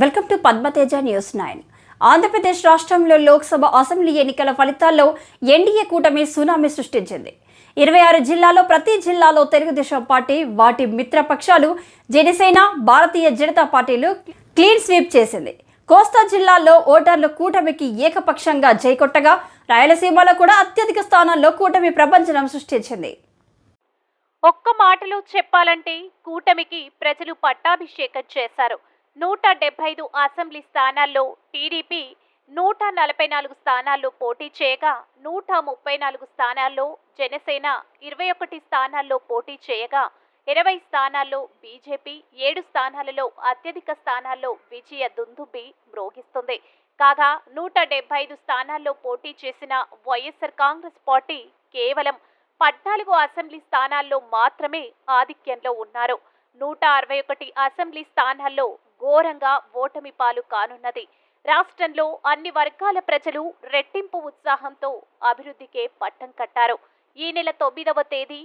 Welcome to Padmateja news nine. Andhra Pradesh రాష్ట్రంలో Lok Sabha assembly ఎన్నికల ఫలితాల్లో ఎన్డీఏ కూటమి సునామీ సృష్టించింది. ఇరవై ఆరు జిల్లాలో ప్రతి జిల్లాలో తెలుగుదేశం పార్టీ వాటి మిత్రపక్షాలు జనసేన భారతీయ జనతా పార్టీలు క్లీన్ స్వీప్ చేసింది. కోస్తా జిల్లాలో ఓటర్లు కూటమికి ఏకపక్షంగా జైకొట్టగా రాయలసీమలో కూడా అత్యధిక స్థానాల్లో కూటమి ప్రపంచనం సృష్టించింది. ఒక్క మాటలో చెప్పాలంటే కూటమికి ప్రజలు పట్టాభిషేకం చేశారు. నూట డెబ్బై ఐదు అసెంబ్లీ స్థానాల్లో టీడీపీ నూట నలభై నాలుగు స్థానాల్లో పోటీ చేయగా నూట ముప్పై నాలుగు స్థానాల్లో జనసేన ఇరవై ఒకటి స్థానాల్లో పోటీ చేయగా ఇరవై స్థానాల్లో బీజేపీ ఏడు స్థానాలలో అత్యధిక స్థానాల్లో విజయ దుందుబి మ్రోగిస్తుంది. కాగా నూట డెబ్బై ఐదు స్థానాల్లో పోటీ చేసిన వైఎస్ఆర్ కాంగ్రెస్ పార్టీ కేవలం పద్నాలుగు అసెంబ్లీ స్థానాల్లో మాత్రమే ఆధిక్యంలో ఉన్నారు. నూట అరవై ఒకటి అసెంబ్లీ స్థానాల్లో ఘోరంగా ఓటమి పాలు కానున్నది. రాష్ట్రంలో అన్ని వర్గాల ప్రజలు రెట్టింపు ఉత్సాహంతో అభివృద్ధికే పట్టం కట్టారు. ఈ నెల తొమ్మిదవ తేదీ